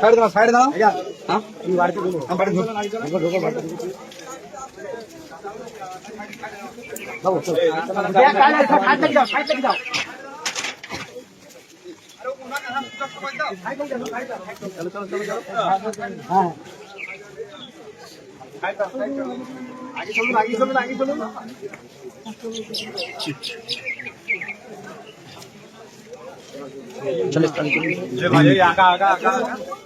Side দাও side দাও হ্যাঁ আমি বাড়িতে ঢুকবো আমি বাড়িতে ঢুকবো ঢুকবো বাড়িতে ঢুকবো যাব, চলো। হ্যাঁ আগে চলুন আগে চলুন আগে চলুন যে ভাই এই আগা আগা আগা আগা। ফাঁকা কর না, তোরা তো নিজেরাই জানিস যে কাদা আছে। তোরা, তোরা, হাঁটো, হাঁটো, তোরা, হাঁটো।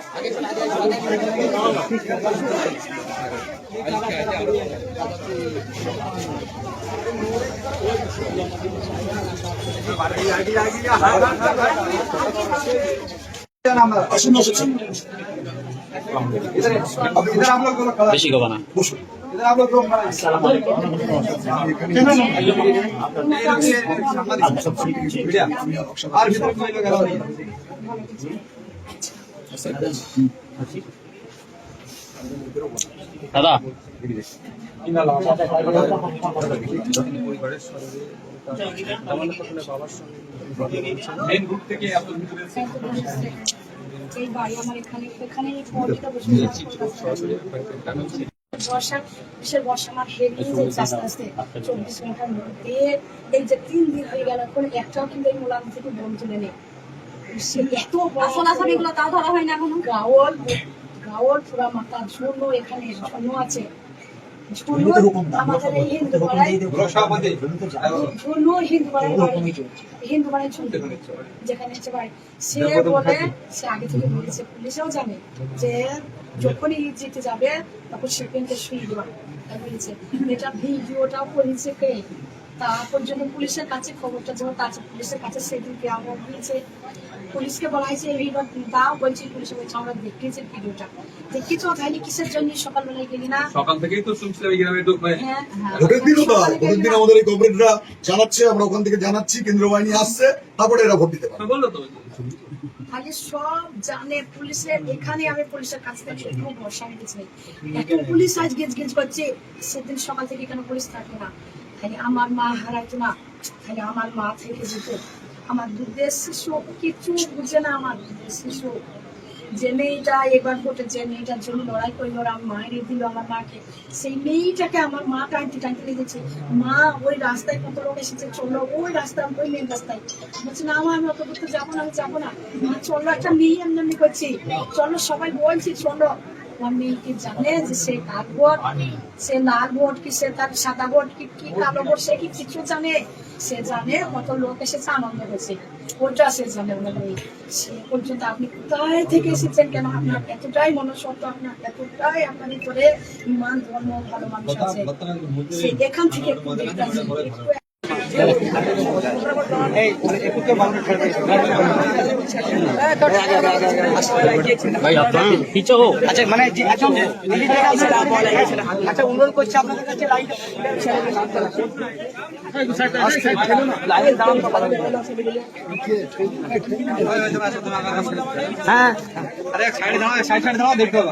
বেশি গবা না। বসুন আর ভিতরে দাদা। এই এখানে বর্ষা আস্তে আস্তে। চব্বিশ ঘণ্টার মধ্যে এই যে তিন দিন হয়ে গেল এখন একটাও কিন্তু এই মোলাম থেকে বন্ধ তুলে নেই। এত আসল আসল এগুলো তাও ধরা হয় না এখনও। গাওয়াল গাওয়াল পুরা মাথা ঝুনো এখানে ঝুনো আছে। আমাদের এই হিন্দু পাড়ায় রসামতি হিন্দু পাড়ায় হিন্দু পাড়ায় ঝুনো যেখানে হচ্ছে সে বলে সে আগে থেকে বলেছে পুলিশেও জানে যে যখনই যেতে যাবে তখন সেকেন্ডে শুয়ে তাই বলেছে। এটা ভিডিওটাও করেছে কে? তারপর জন্য পুলিশের কাছে খবরটা যখন কাছে পুলিশের কাছে সেদিনকে আমার দিয়েছে পুলিশকে বলা হয়েছে এই ভিডিও দাও বলছি পুলিশে বলছে আমরা দেখেছি ভিডিওটা। দেখেছ তাহলে কিসের জন্য সকালবেলায় গেলি না? সকাল থেকেই তো শুনছিলাম গ্রামে তো মানে হ্যাঁ হ্যাঁ। ভোটের দিনও তো ভোটের দিন আমাদের এই কমরেডরা জানাচ্ছে আমরা ওখান থেকে জানাচ্ছি কেন্দ্রীয় বাহিনী আসছে তারপরে এরা ভোট দিতে পারে বলল তো। খালি সব জানে পুলিশের এখানে আমি পুলিশের কাছ থেকে একটু ভরসা নিতে চাই এত পুলিশ আজ গেজ গেজ করছে সেদিন সকাল থেকে কেন পুলিশ থাকে না। খালি আমার মা হারাইতো না, খালি আমার মা থেকে যেত। আমার দুধের শিশু কিছু বুঝে না আমার দুধের শিশু। যে মেয়েটা এবার ভোটে যে মেয়েটার জন্য লড়াই করল ওরা মায়ের দিল আমার মাকে। সেই মেয়েটাকে আমার মা টানতে টানতে লেগেছে মা ওই রাস্তায় কত লোক এসেছে চলল ওই রাস্তা ওই মেন রাস্তায়। বলছে, না, মা, আমি অত দূর যাব না, আমি যাব না। মা চলল একটা মেয়ে এমনি করছি। চলো, সবাই বলছি, চলো। আমার মেয়েকে জানে যে সে কাল ভোট সে লাল ভোট কি সে তার সাদা ভোট কি কি কালো ভোট সে কি কিছু জানে? সে জানে কত লোক এসেছে আনন্দ হয়েছে ওটা সে জানে ওনার মেয়ে সে পর্যন্ত আপনি কোথায় থেকে এসেছেন কেন? আপনার এতটাই মনসত্ব আপনার এতটাই আপনার ভিতরে ইমান ধর্ম ভালো মানুষ আছে। সে এখান থেকে ভাই আপনার পিছো হো আচ্ছা মানে আচ্ছা অনুরোধ করছি আপনাদের কাছে লাইট লাইট দাম তো ভালো হ্যাঁ আরে সাইড দাঁড়া সাইড সাইড দাঁড়া দেখতে হবে।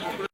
हाँ